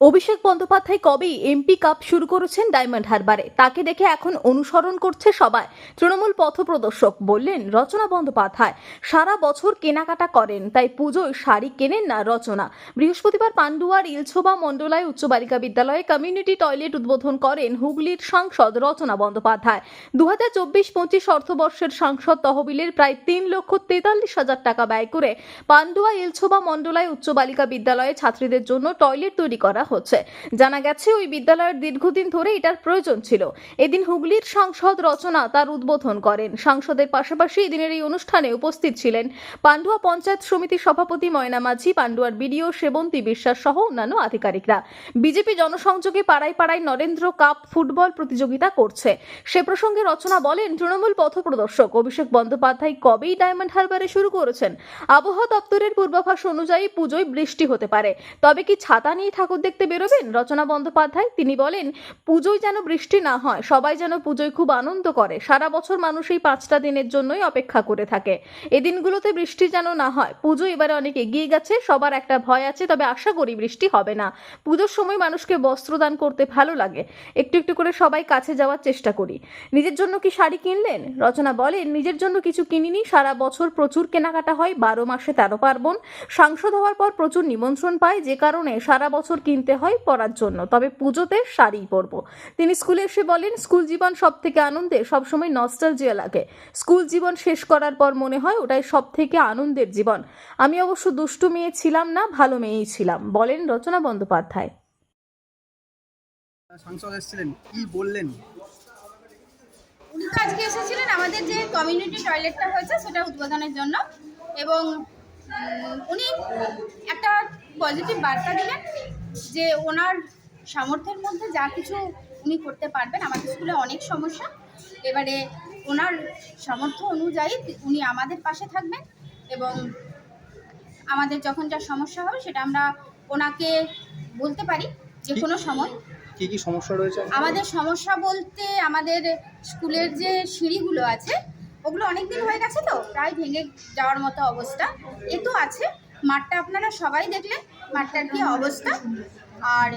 অভিষেক বন্দ্যোপাধ্যায় কবেই MP cup শুরু করেছেন ডায়মন্ড হারবারে তাকে দেখে এখন অনুসরণ করছে সবাই। তৃণমূল পথপ্রদর্শক বললেন, রচনা বন্দ্যোপাধ্যায়, সারা বছর কেনাকাটা করেন, তাই পুজোয় শাড়ি কেনেন না রচনা। বৃহস্পতিবার পান্ডুয়ার ইলছোবা মণ্ডলায় উচ্চ বালিকা বিদ্যালয়ে কমিউনিটি টয়লেট উদ্বোধন করেন হুগলির সাংসদ রচনা বন্দ্যোপাধ্যায়। দু হাজার চব্বিশ পঁচিশ অর্থবর্ষের সাংসদ তহবিলের প্রায় তিন লক্ষ তেতাল্লিশ হাজার টাকা ব্যয় করে পান্ডুয়া ইলছোবা মণ্ডলায় উচ্চ বালিকা বিদ্যালয়ে ছাত্রীদের জন্য টয়লেট তৈরি করা হচ্ছে। জানা গেছে, ওই বিদ্যালয়ের দীর্ঘদিন ধরে এটার প্রয়োজন ছিল। এদিন হুগলির সাংসদ রচনা তার উদ্বোধন করেন। সাংসদের পাশাপাশি এদিনের এই অনুষ্ঠানে উপস্থিত ছিলেন পান্ডুয়া পঞ্চায়েত সমিতির সভাপতি ময়না মাঝি, পান্ডুয়ার বিডিও সেবন্তী বিশ্বাস সহ অন্যান্য আধিকারিকরা। বিজেপি জনসংযোগে পাড়ায় পাড়ায় নরেন্দ্র কাপ ফুটবল প্রতিযোগিতা করছে। সে প্রসঙ্গে রচনা বলেন, তৃণমূল পথ প্রদর্শক অভিষেক বন্দ্যোপাধ্যায় কবেই ডায়মন্ড হারবারে শুরু করেছেন? আবহাওয়া দপ্তরের পূর্বাভাস অনুযায়ী পুজোয় বৃষ্টি হতে পারে। তবে কি ছাতা নিয়ে ঠাকুর দেখতে বেরোবেন? রচনা বন্দ্যোপাধ্যায়, তিনি বলেন, পুজোয় যেন বৃষ্টি না হয়, সবাই যেন পুজোয় খুব আনন্দ করে। সারা বছর মানুষ এই পাঁচটা দিনের জন্যই অপেক্ষা করে থাকে। এই দিনগুলোতে বৃষ্টি যেন না হয়। পুজো এবারে অনেক এগিয়ে গেছে, সবার একটা ভয় আছে, তবে আশা করি বৃষ্টি হবে না। পুজোর সময় মানুষকে বস্ত্রদান করতে ভালো লাগে। একটু একটু করে সবাই কাছে যাওয়ার চেষ্টা করি। নিজের জন্য কি শাড়ি কিনলেন? রচনা বলেন, নিজের জন্য কিছু কিনিনি। সারা বছর প্রচুর কেনাকাটা হয়, বারো মাসে তেরো পার্বণ। সাংসদ হওয়ার পর প্রচুর নিমন্ত্রণ পায় যে কারণে সারা বছর কিনতে হয় পরার জন্য। তবে পুজোতে শাড়ি পরব। তিনি স্কুলে এসে বলেন স্কুল জীবন সব থেকে আনন্দে সবসময় নস্টালজিয়া লাগে। স্কুল জীবন শেষ করার পর মনে হয় ওটাই সব থেকে আনন্দের জীবন। আমি অবশ্য দুষ্টু মেয়ে ছিলাম না ভালো মেয়েই ছিলাম। বলেন রচনা বন্দ্যোপাধ্যায়। সাংসদ এসেছিলেন কি বললেন? উনি তো আজকে এসেছিলেন আমাদের যে কমিউনিটি টয়লেটটা হয়েছে সেটা উদ্বোধনের জন্য এবং উনি একটা পজিটিভ বার্তা দিলেন। যে ওনার সামর্থ্যের মধ্যে যা কিছু উনি করতে পারবেন আমাদের স্কুলে অনেক সমস্যা। এবারে ওনার সামর্থ্য অনুযায়ী উনি আমাদের পাশে থাকবেন এবং আমাদের যখন যা সমস্যা হবে সেটা আমরা ওনাকে বলতে পারি যে কোনো সময়। কি কি সমস্যা রয়েছে? আমাদের সমস্যা বলতে আমাদের স্কুলের যে সিঁড়িগুলো আছে ওগুলো অনেক দিন হয়ে গেছে তো প্রায় ভেঙে যাওয়ার মতো অবস্থা। এ তো আছে মাঠটা আপনারা সবাই দেখলেন মাঠটার কি অবস্থা? আর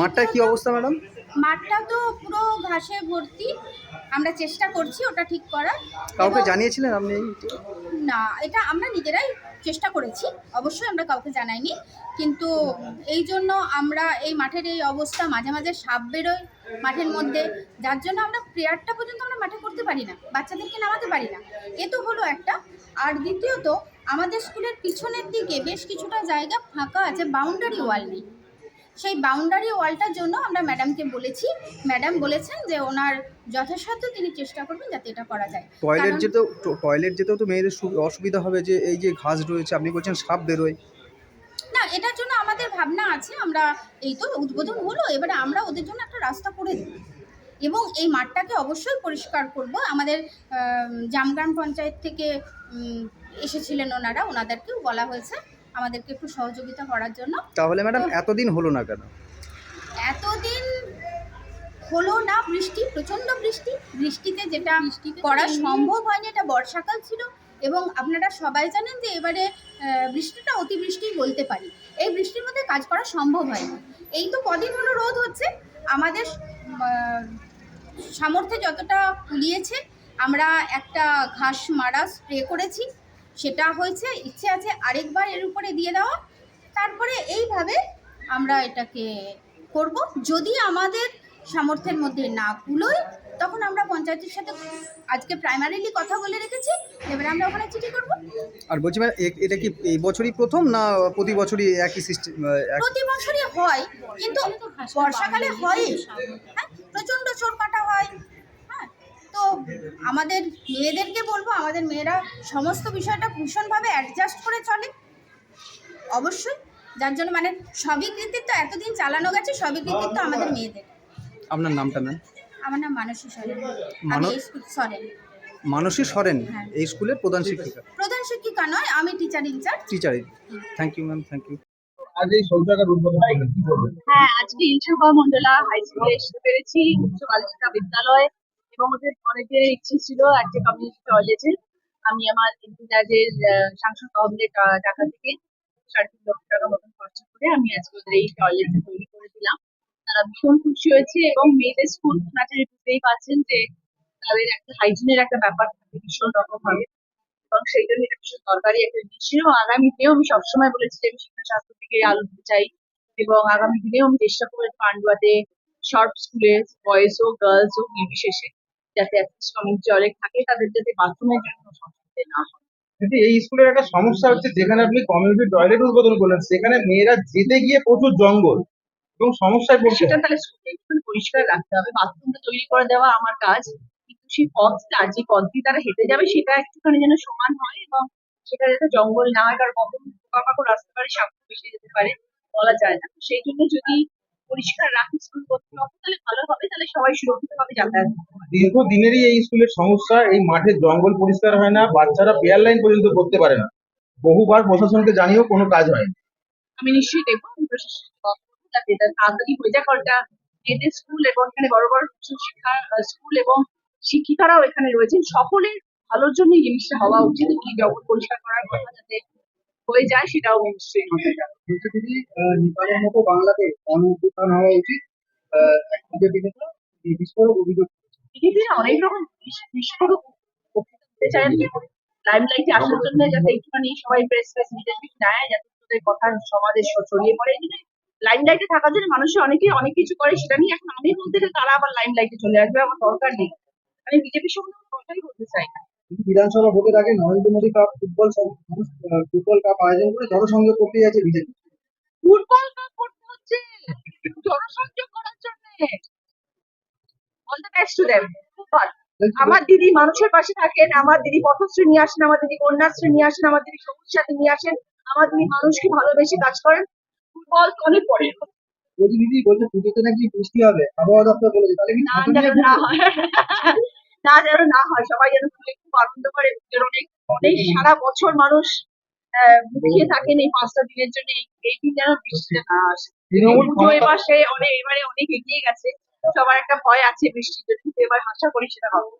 মাঠটার কি অবস্থা ম্যাডাম? মাঠটা তো পুরো ঘাসে ভর্তি। আমরা চেষ্টা করছি ওটা ঠিক করার। কাউকে জানিয়েছিলেন আপনি? না এটা আমরা নিজেরাই চেষ্টা করেছি। অবশ্যই আমরা কাউকে জানাইনি। কিন্তু এই জন্য আমরা এই মাঠের এই অবস্থা মাঝে মাঝে সাপ বেরোয় মাঠের মধ্যে। যার জন্য আমরা প্রেয়ারটা পর্যন্ত আমরা মাঠে করতে পারি না। বাচ্চাদেরকে নামাতে পারি না। এ তো হলো একটা। আর দ্বিতীয়ত আমাদের স্কুলের পিছনের দিকে বেশ কিছুটা জায়গা ফাঁকা আছে বাউন্ডারি ওয়াল নেই। সেই বাউন্ডারি ওয়ালটার জন্য আমরা ম্যাডামকে বলেছি ম্যাডাম বলেছেন যে ওনার যথাসাধ্য তিনি চেষ্টা করবেন যাতে এটা করা যায়। টয়লেট যেতেও টয়লেট যেতেও তো মেয়েদের অসুবিধা হবে যে এই যে ঘাস রয়েছে আপনি বলছেন সাপ বেরোয়। না এটার জন্য আমাদের ভাবনা আছে আমরা এই তো উদ্বোধন হলো এবারে আমরা ওদের জন্য একটা রাস্তা করে দেব এবং এই মাঠটাকে অবশ্যই পরিষ্কার করব। আমাদের জামগ্রাম পঞ্চায়েত থেকে এসেছিলেন ওনারা ওনাদেরকেও বলা হয়েছে আমাদেরকে একটু সহযোগিতা করার জন্য। তাহলে ম্যাডাম এতদিন হলো না কেন? এতদিন হলো না বৃষ্টি প্রচণ্ড বৃষ্টি। বৃষ্টিতে যেটা করা সম্ভব হয়নি এটা বর্ষাকাল ছিল। এবং আপনারা সবাই জানেন যে এবারে বৃষ্টিটা অতিবৃষ্টি বলতে পারি। এই বৃষ্টির মধ্যে কাজ করা সম্ভব হয়নি। এই তো কদিন হলো রোদ হচ্ছে। আমাদের সামর্থ্যে যতটা কুলিয়েছে আমরা একটা ঘাস মারা স্প্রে করেছি সেটা হয়েছে ইচ্ছে আছে আরেকবার এর উপরে দিয়ে দেওয়া। তারপরে এইভাবে আমরা এটাকে করব। যদি আমাদের সামর্থ্যের মধ্যে না কুলোয় তখন আমরা পঞ্চায়েতের সাথে আজকে প্রাইমারিলি কথা বলে রেখেছি এবারে আমরা ওখানে চিঠি করব। আর বলছি ম্যাডাম এ- এটা কি এই বছরই প্রথম না প্রতি বছরই একই সিস্টেম প্রতি বছরই হয় কিন্তু বর্ষাকালে হয়। হ্যাঁ প্রচণ্ড চোর কাটা হয়। হ্যাঁ তো আমাদের মেয়েদেরকে বলব আমাদের মেয়েরা সমস্ত বিষয়টা ভীষণভাবে অ্যাডজাস্ট করে চলে। অবশ্যই যার জন্য মানে সবই কৃতিত্ব এতদিন চালানো গেছে সবই কৃতিত্ব আমাদের মেয়েদের। আপনার নামটা ম্যাম আমার নাম মানসী সরেন। সরেন। মানসী সরেন হ্যাঁ। এই স্কুলের প্রধান শিক্ষিকা? প্রধান শিক্ষিকা নয় আমি teacher in charge teacher thank you ma'am thank you আজ এই শৌচাগার উদ্বোধন করলেন, কি হ্যাঁ আজকে ইনসুভা মন্ডলা হাই স্কুলে আসতে পেরেছি, উচ্চ বালিকা বিদ্যালয়, এবং ওদের অনেকের ইচ্ছে ছিল একটা কমিউনিটি টয়লেটে আমি আমার ইন্টার্জের সাংসদ তহবিলের টাকা থেকে সাড়ে তিন লক্ষ টাকা মতন খরচা করে আমি আজকে ওদের এই টয়লেটটা তৈরি করে দিলাম। তারা ভীষণ খুশি হয়েছে এবং মেয়েদের স্কুল নাচারে বুঝতেই পারছেন যে তাদের একটা হাইজিনের একটা ব্যাপার থাকে, ভীষণ রকম ভাবে এবং সেই জন্য এটা ভীষণ দরকারি একটা জিনিস এবং আগামী দিনেও আমি সবসময় বলেছি যে আমি শিক্ষা স্বাস্থ্য থেকে আলো দিতে চাই এবং আগামী দিনেও আমি চেষ্টা করব পান্ডুয়াতে সব স্কুলে বয়েজ হোক গার্লস হোক নির্বিশেষে যাতে কমিউনিটি অনেক থাকে তাদের যাতে বাথরুমের জন্য সমস্যা না হয়। কিন্তু এই স্কুলের একটা সমস্যা হচ্ছে যেখানে আপনি কমিউনিটি টয়লেট উদ্বোধন করলেন সেখানে মেয়েরা যেতে গিয়ে প্রচুর জঙ্গল এবং সমস্যায় পড়ছে। সেটা তাহলে পরিষ্কার রাখতে হবে। বাথরুমটা তৈরি করে দেওয়া আমার কাজ। সেই পথটা যে পথ দিয়ে তারা হেঁটে যাবে সেটা একটুখানি যেন সমান হয় এবং সেটা যাতে জঙ্গল না হয় কারণ কখন পোকামাকড় আসতে পারে সাপ বেশি যেতে পারে বলা যায় না। সেই জন্য যদি পরিষ্কার রাখি স্কুল কর্তৃপক্ষ তাহলে ভালো হবে তাহলে সবাই সুরক্ষিত ভাবে যাতায়াত দীর্ঘ দিনেরই এই স্কুলের সমস্যা এই মাঠের জঙ্গল পরিষ্কার হয় না বাচ্চারা পেয়ার লাইন পর্যন্ত করতে পারে না। বহুবার প্রশাসনকে জানিয়েও কোনো কাজ হয় আমি নিশ্চয়ই দেখব প্রশাসনকে যাতে তাড়াতাড়ি হয়ে এটা স্কুল এবং এখানে বড় বড় শিক্ষা স্কুল এবং শিক্ষিকারাও এখানে রয়েছেন। সকলের ভালোর জন্য এই জিনিসটা হওয়া উচিত। কি জগৎ পরিষ্কার করার কথা যাতে হয়ে যায় সেটাও নিশ্চয়ই নেপালের মতো বাংলাতে হওয়া উচিত। বিস্ফোরক অভিযোগ অনেক রকম বিস- বিস্ফোরক বক্তৃতা চায় লাইমলাইটে আসার জন্য যাতে একটুখানি সবাই প্রেস নেয় যাতে তাদের কথা সমাজে ছ- ছড়িয়ে পড়ে। এই লাইমলাইটে থাকার জন্য মানুষের অনেকে অনেক কিছু করে সেটা নিয়ে এখন আমি বলতে তারা আবার লাইমলাইটে চলে আসবে। আমার দরকার নেই। আমি বিজেপির কোনো কথাই বলতে চাই না। বিধানসভা ভোটের আগে Narendra Modi cup football football cup আয়োজন করে জনসংযোগ করতে যাচ্ছে বিজেপি। ফুটবল কাপ করতে হচ্ছে জনসংযোগ করার জন্য। All the best to them আমার দিদি মানুষের পাশে থাকেন আমার দিদি পথশ্রী নিয়ে আসেন আমার দিদি কন্যাশ্রী নিয়ে আসেন আমার দিদি সবুজ সাথে নিয়ে আসেন আমার দিদি মানুষকে ভালোবেসে কাজ করেন। ফুটবল অনেক পরে। দিদি বলছে পুজোতে নাকি বৃষ্টি হবে আবহাওয়া দপ্তর বলেছে তাহলে কি না যেন না হয় যেন না হয় সবাই যেন খুলে খুব আনন্দ করে অনেক অনেক সারা বছর মানুষ মুখিয়ে থাকেন এই পাঁচটা দিনের জন্য এই- দিন যেন বৃষ্টিটা না আসে। পুজো এবার সে অনেক এবারে অনেক এগিয়ে গেছে সবার একটা ভয় আছে বৃষ্টির জন্য কিন্তু এবার আশা করি সেটা হবে।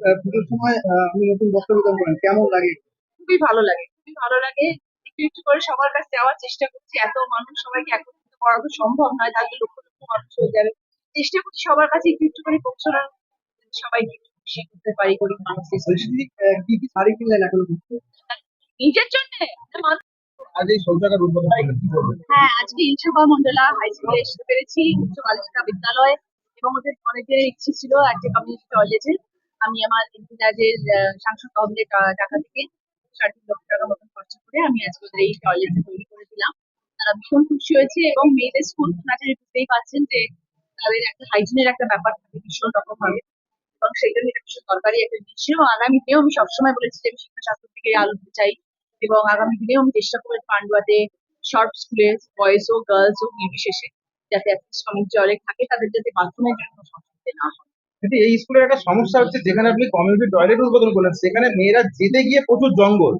আহ, পুজোর সময় আপনি নতুন বক্তব্য দান করেন কেমন লাগে? খুবই ভালো লাগে খুবই ভালো লাগে একটু একটু করে সবার কাছে যাওয়ার চেষ্টা করছি এত মানুষ সবাইকে একত্রিত করা তো সম্ভব নয় তাহলে লক্ষ লক্ষ মানুষ হয়ে যাবে। চেষ্টা করছি সবার কাছে একটু একটু করে পৌঁছানোর সবাইকে খুশি করতে পারি গরিব কি কি শাড়ি কিনলেন এখন নিজের জন্য? আজ এই শৌচাগার উদ্বোধন করলেন কি বলবেন হ্যাঁ আজকে মন্ডলা হাই স্কুলে এসে পেরেছি উচ্চ বালিকা বিদ্যালয়। এবং ওদের অনেকের ইচ্ছে ছিল একটা কমিউনিটি টয়লেটের আমি আমার সাংসদ তহবিলের টাকা থেকে সাড়ে তিন লক্ষ টাকা মতন খরচা করে আমি আজকে ওদের এই টয়লেটটা তৈরি করে দিলাম। তারা ভীষণ খুশি হয়েছে এবং মেয়েদের স্কুল নাচারে বুঝতেই পারছেন যে তাদের একটা হাইজিনের একটা ব্যাপার থাকে ভীষণ রকম ভাবে এবং সেই জন্য এটা ভীষণ দরকারি একটা জিনিস ছিল আগামী দিনেও আমি সবসময় বলেছি যে আমি শিক্ষা স্বাস্থ্য থেকে আলো দিতে চাই এবং আগামী দিনেও আমি চেষ্টা করব পান্ডুয়াতে শর্ট স্কুলে বয়েজ হোক গার্লস হোক নির্বিশেষে যাতে কমিউনিটি অনেক থাকে তাদের যাতে বাথরুমের জন্য সমস্যা না হয়। কিন্তু এই স্কুলের একটা সমস্যা হচ্ছে যেখানে আপনি কমিউনিটি টয়লেট উদ্বোধন করলেন সেখানে মেয়েরা যেতে গিয়ে প্রচুর জঙ্গল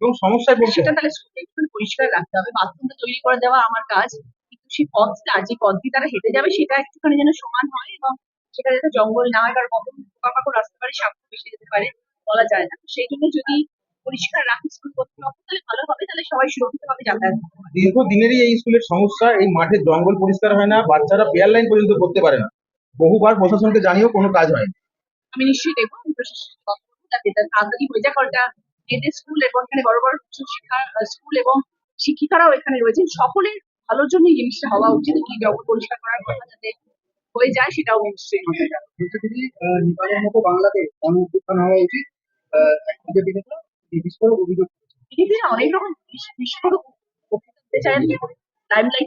এবং সমস্যায় পড়ছে। সেটা তাহলে স্কুলে একটু পরিষ্কার রাখতে হবে। বাথরুমটা তৈরি করে দেওয়া আমার কাজ কিন্তু সেই পথটা যে পথ দিয়ে তারা হেঁটে যাবে সেটা একটুখানি যেন সমান হয় এবং সেটা যাতে জঙ্গল না হয় কারণ কখন পোকামাকড় আসতে পারে সাপ বেশি যেতে পারে বলা যায় না। সেই জন্য যদি পরিষ্কার রাখি স্কুল কর্তৃপক্ষ তাহলে ভালো হবে তাহলে সবাই সুরক্ষিত ভাবে যাতায়াত এই স্কুলের সমস্যা এই মাঠের জঙ্গল পরিষ্কার হয় না বাচ্চারা পেয়ার লাইন পর্যন্ত করতে পারে না। বহুবার প্রশাসনকে জানিয়েও কোনো কাজ হয় আমি নিশ্চয়ই দেখব তাড়াতাড়ি হয়ে স্কুল এবং এখানে বড় বড় শিক্ষা স্কুল এবং শিক্ষিকারাও এখানে রয়েছেন। সকলের ভালোর জন্য এই জিনিসটা হওয়া উচিত কি জগৎ পরিষ্কার করার কথা যাতে হয়ে যায় সেটাও নিশ্চয়ই হবে নেপালের মতো অনুপ্রধান হওয়া উচিত বিস্ফোরক অভিযোগ অনেক রকম বিস্ফোরক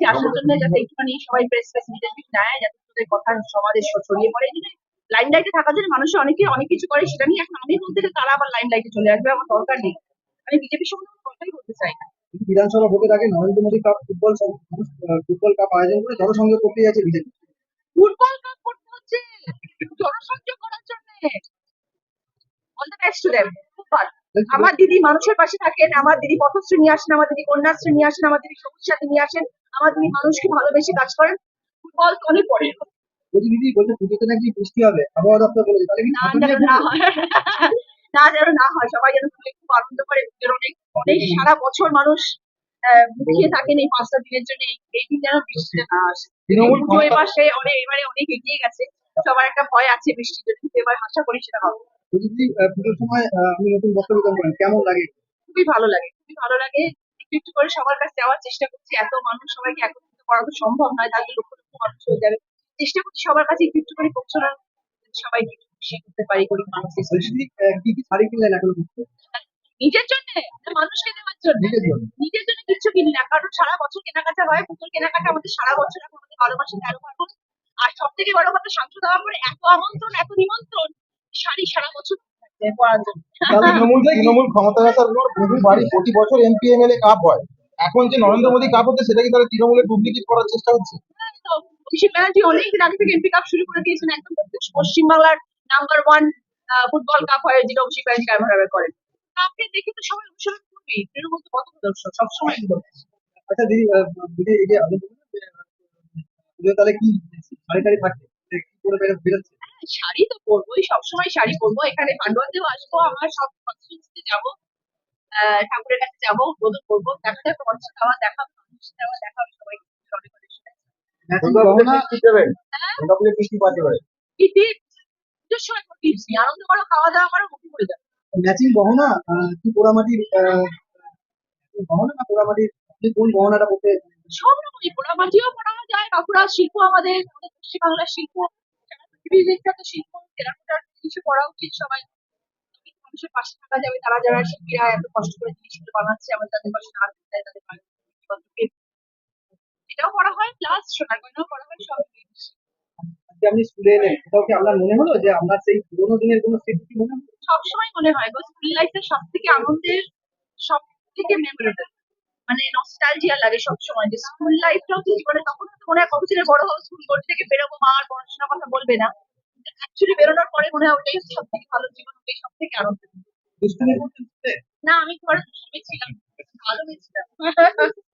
আসার জন্য যাতে একটুখানি সবাই প্রেস নেয় যাতে তাদের কথা সমাজে ছ- ছড়িয়ে পড়ে। এই লাইমলাইটে থাকার জন্য মানুষের অনেকে অনেক কিছু করে সেটা নিয়ে এখন আমি বলতে গেলে তারা আবার লাইমলাইটে চলে আসবে আমার দরকার নেই। আমি বিজেপির সম্বন্ধে কথাই বলতে চাই না। বিধানসভা ভোটের আগে Narendra Modi cup football football cup আয়োজন করে জনসংযোগ করতে যাচ্ছে বিজেপি ফুটবল কাপ করতে হচ্ছে। জনসংযোগ করার জন্য। All the best to them আমার দিদি মানুষের পাশে থাকেন আমার দিদি পথশ্রী নিয়ে আসেন আমার দিদি কন্যাশ্রী নিয়ে আসেন আমার দিদি সবুজ সাথী নিয়ে আসেন আমার দিদি মানুষকে ভালোবেসে কাজ করেন। ফুটবল তো অনেক পরে দিদি বলছে পুজোতে নাকি বৃষ্টি হবে? আবহাওয়া দপ্তর বলেছে তাহলে না যেন না হয়। না যেন না হয়। সবাই যেন খুব আনন্দ করে অনেক অনেক সারা বছর মানুষ মুখিয়ে থাকেন এই পাঁচটা দিনের জন্য। এই- দিন যেন বৃষ্টিটা না আসে। পুজো ক্ষমতা- অনেক এবারে অনেক এগিয়ে গেছে। সবার একটা ভয় আছে বৃষ্টির জন্য কিন্তু এবার আশা করি সেটা হবে। পুজোর সময় আপনি নতুন বস্ত্র বিতরণ করেন। কেমন লাগে? খুবই ভালো লাগে। খুবই ভালো লাগে। একটু একটু করে সবার কাছে যাওয়ার চেষ্টা করছি। এত মানুষ সবাইকে একত্রিত করা তো সম্ভব নয়। তাহলে লক্ষ লক্ষ মানুষ হয়ে যাবে। চেষ্টা করছি সবার কাছে একটু একটু করে পৌঁছানোর। যাতে সবাইকে একটু খুশি করতে পারি গরিব আহ, কি কি শাড়ি কিনলেন এখন নিজের জন্য মানুষকে দেওয়ার জন্য? নিজের জন্য। কিচ্ছু কিনি না কারণ সারা বছর কেনাকাটা হয় পুজোর কেনাকাটা আমাদের সারা বছর এখন আমাদের বারো মাসে তেরো পার্বণ আর সব থেকে বড় কথা শান্ত দেওয়ার পরে এত আমন্ত্রণ এত নিমন্ত্রণ শাড়ি সারা বছর তৃণমূল বাড়ি প্রতি বছর এমপি এমএলএ কাপ হয়। এখন যে নরেন্দ্র মোদী কাপ হচ্ছে সেটা কি তাহলে তৃণমূলের ডুপ্লিকেট করার চেষ্টা হচ্ছে? তো অভিষেক ব্যানার্জি অনেকদিন আগে থেকে এমপি কাপ শুরু করে দিয়েছেন একদম পশ্চিমবাংলার নাম্বার ওয়ান ফুটবল কাপ হয় যেটা অভিষেক ব্যানার্জি করেন। তাকে দেখে তো সবাই অনুসরণ করবেই তৃণমূল তো পথ প্রদর্শক সবসময় আচ্ছা দিদি এই যে আপনি তাহলে কি শাড়ি টাড়ি থাকছে যে কি করে বেরো- বেরোচ্ছে? হ্যাঁ, শাড়ি তো পরবোই সবসময় শাড়ি পরবো। এখানে পান্ডুয়াতেও আসব আমার সব কনস্টিটিউন্সিতে যাব। আহ, ঠাকুরের কাছে যাব উদ্বোধন করব। দেখা যাক মঞ্চ দেওয়া দেখা মানুষ দেওয়া দেখা হবে সবাই অনেক অনেক নেই আনন্দ করো খাওয়া দাওয়া করো মুখে পড়ে যাবে ম্যাচিং গহনা কি পোড়ামাটির গহনা না পোড়ামাটির কোন গহনাটা পড়তে সব রকমই পোড়ামাটিও পড়ানো যায় বাঁকুড়া শিল্প আমাদের পশ্চিমবাংলার শিল্প পৃথিবীর বিখ্যাত শিল্প টেরাকোটার কিছু করা উচিত সবাই মানুষের পাশে থাকা যাবে তারা যারা শিল্পীরা এত কষ্ট করে জিনিসগুলো বানাচ্ছে আমরা তাদের পাশে না থাকতে তাদের এটাও করা হয় প্লাস সোনার গয়নাও করা হয় সব আজকে আপনি স্কুলে এলেন কোথাও কি আপনার মনে হলো যে আপনার সেই পুরোনো দিনের কোনো স্মৃতি মনে হলো সবসময় মনে হয় গো স্কুল লাইফের সব থেকে আনন্দের সব থেকে মেমোরেবল মানে নস্টালজিয়া লাগে সবসময় যে স্কুল লাইফটাও তো জীবনে তখন হয়তো মনে হয় কত ছেলে বড় হব স্কুল কোর্ট থেকে বেরোবো মা আর পড়াশোনার কথা বলবে না অ্যাকচুয়ালি বেরোনোর পরে মনে হয় ওটাই সব থেকে ভালো জীবন ওটাই সব থেকে আনন্দ না আমি ঘরে ছিলাম ভালো হয়েছিলাম।